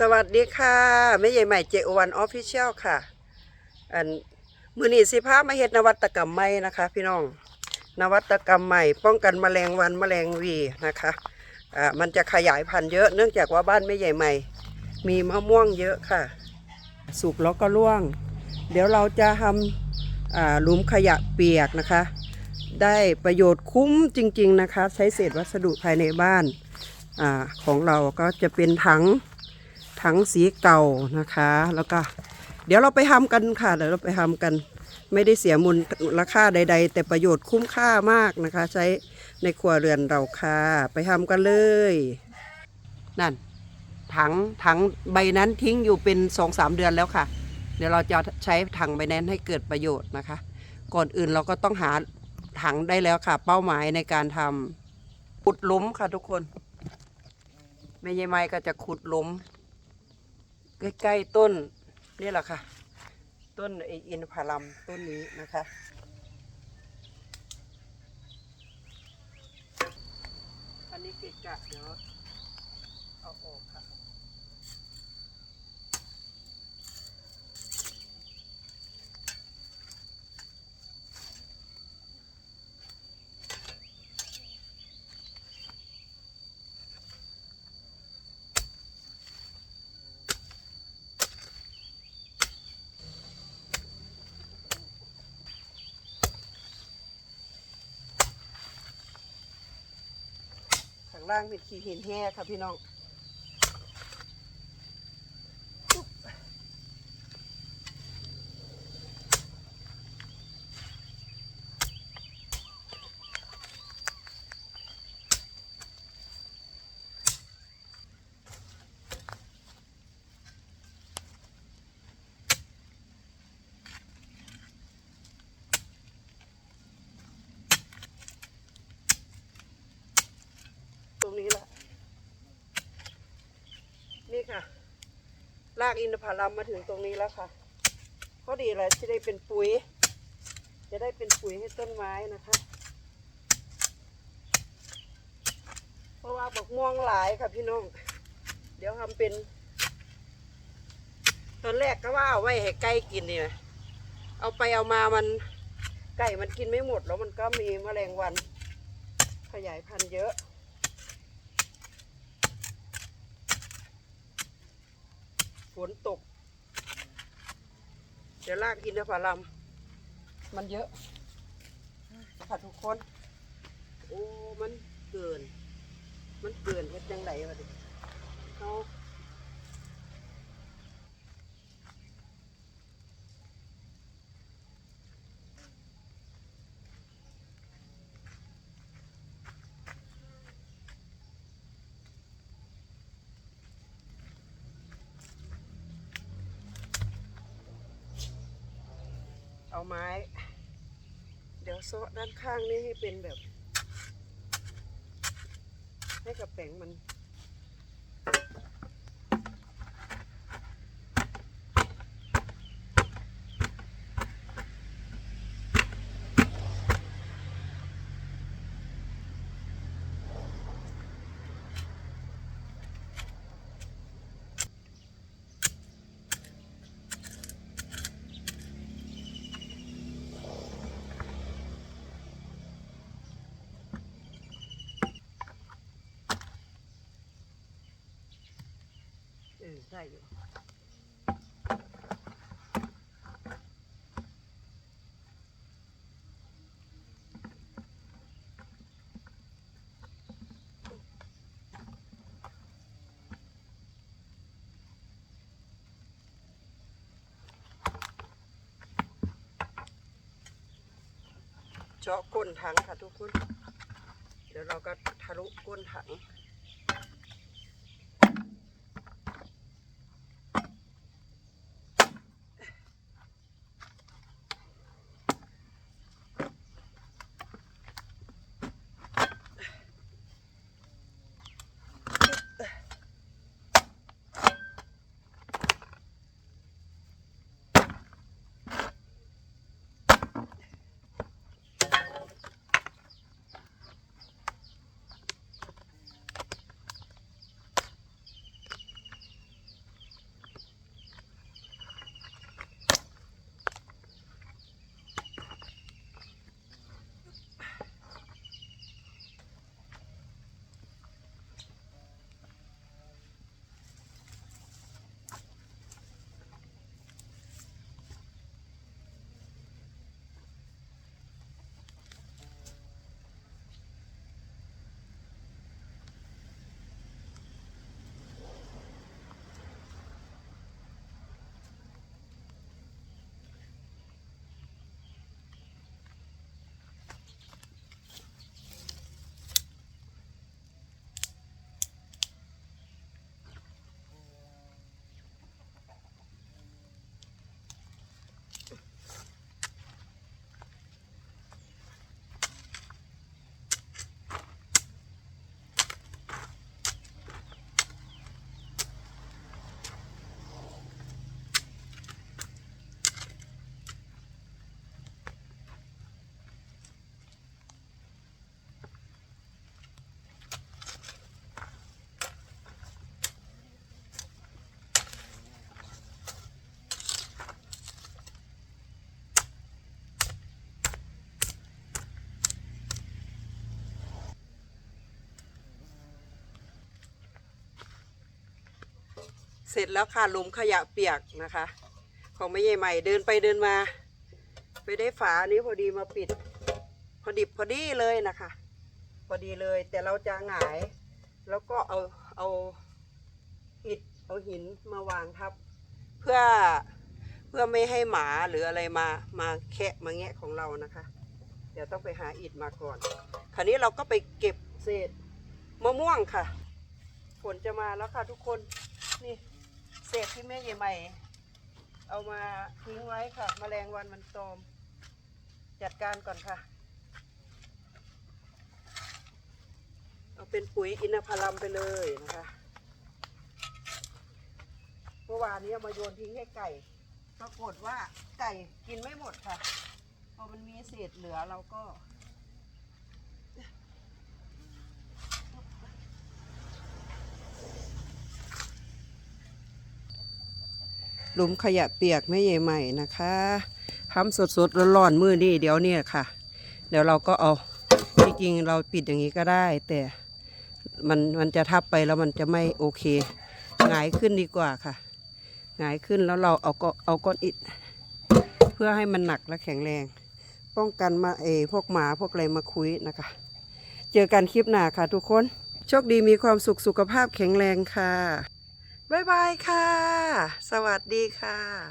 สวัสดีค่ะแม่ใหญ่ใหม่เจอวันออฟฟิเชียลค่ะ อันมือนีสิพามาเฮ็ดนวัตกรรมใหม่นะคะ พี่น้อง นวัตกรรมใหม่ ป้องกันแมลงวันแมลงวีนะคะอ่ามันจะขยายพันธุ์เยอะเนื่องจากว่าบ้านแม่ใหญ่ใหม่ มีมะม่วงเยอะค่ะ สุกแล้วก็ร่วง เดี๋ยวเราจะทำอ่าหลุมขยะเปียกนะคะ ได้ประโยชน์คุ้มจริง ๆนะคะ ใช้เศษวัสดุภายในบ้านอาของเราก็จะเป็นถัง ถังสีเก่านะคะ แล้วก็ เดี๋ยวเราไปทำกันค่ะ เดี๋ยวเราไปทำกัน ไม่ได้เสียมูลราคาใด ๆ แต่ประโยชน์คุ้มค่ามากนะคะ ใช้ในครัวเรือนเราค่ะ ไปทำกันเลย นั่น ถังถังใบนั้นทิ้งอยู่เป็นสองสามเดือนแล้วค่ะ เดี๋ยวเราจะใช้ถังใบนั้นให้เกิดประโยชน์นะคะ ก่อนอื่นเราก็ต้องหาถังได้แล้วค่ะ เป้าหมายในการทำขุดลุมค่ะทุกคนแม่ยายไม้ก็จะขุดลุม ใกล้ๆต้นนี่แหละค่ะ ต้นไออินทผลัมต้นนี้นะคะอันนี้เกะกะเดี๋ยวเอาออกค่ะ ล่างเป็นขี้หินแห่ค่ะพี่น้อง ตรงนี้แหละ นี่ค่ะ ลากอินทผลัมมาถึงตรงนี้แล้วค่ะก็ดีเลยจะได้เป็นปุ๋ย จะได้เป็นปุ๋ยให้ต้นไม้นะคะ เพราะว่าบักม่วงหลายค่ะพี่น้อง เดี๋ยวทำเป็น ตอนแรกก็ว่าเอาไว้ให้ไก่กินนี่นะเอาไปเอามามันไก่มันกินไม่หมดแล้วมันก็มีแมลงวัน ขยายพันธุ์เยอะ ฝนตก เดี๋ยวลากอินทผลัมมันเยอะค่ะทุกคน โอ้ มันเกิน มันเกินเฮ็ดยังไงวะดิเอา เอาไม้ เดี๋ยวโซะด้านข้างนี่ให้เป็นแบบ ให้กับแป้งมัน ได้อยู่เจาะก้นถังค่ะทุกคน เดี๋ยวเราก็ทะลุก้นถัง สร็จแล้วค่ะหลุมขยะเปียกนะคะ ของไม่ใหญ่ใหม่เดินไปเดินมา ไปได้ฝานี้พอดีมาปิด พอดิบพอดีเลยนะคะ พอดีเลยแต่เราจะหงาย แล้วก็เอาเอาอิฐเอาหินมาวางทับ เพื่อเพื่อไม่ให้หมาหรืออะไรมามาแคะมาแงะของเรานะคะ เดี๋ยวต้องไปหาอิฐมาก่อน คราวนี้เราก็ไปเก็บเศษมะม่วงค่ะฝนจะมาแล้วค่ะทุกคนนี่ เศษที่แม่ใหญ่ใหม่ เอามาทิ้งไว้ค่ะแมลงวันมันตอม จัดการก่อนค่ะ เอาเป็นปุ๋ยอินทผลัมไปเลยนะคะเมื่อวานนี้มาโยนทิ้งให้ไก่ ปรากฏว่าไก่กินไม่หมดค่ะ พอมันมีเศษเหลือเราก็ หลุมขยะเปียกไม่ใหญ่ใหม่นะคะทำสดสดๆร้อนๆมือนี่เดี๋ยวเนี่ยค่ะ เดี๋ยวเราก็เอาที่จริงเราปิดอย่างนี้ก็ได้ แต่มันมันจะทับไปแล้วมันจะไม่โอเคหงายขึ้นดีกว่าค่ะหงายขึ้นแล้วเราเอาก็เอาก้อนอิฐเพื่อให้มันหนักและแข็งแรง ป้องกันมาเออพวกหมาพวกอะไรมาคุยนะคะ เจอกันคลิปหน้าค่ะทุกคน โชคดีมีความสุขสุขภาพแข็งแรงค่ะ บ๊ายบายค่ะ สวัสดีค่ะ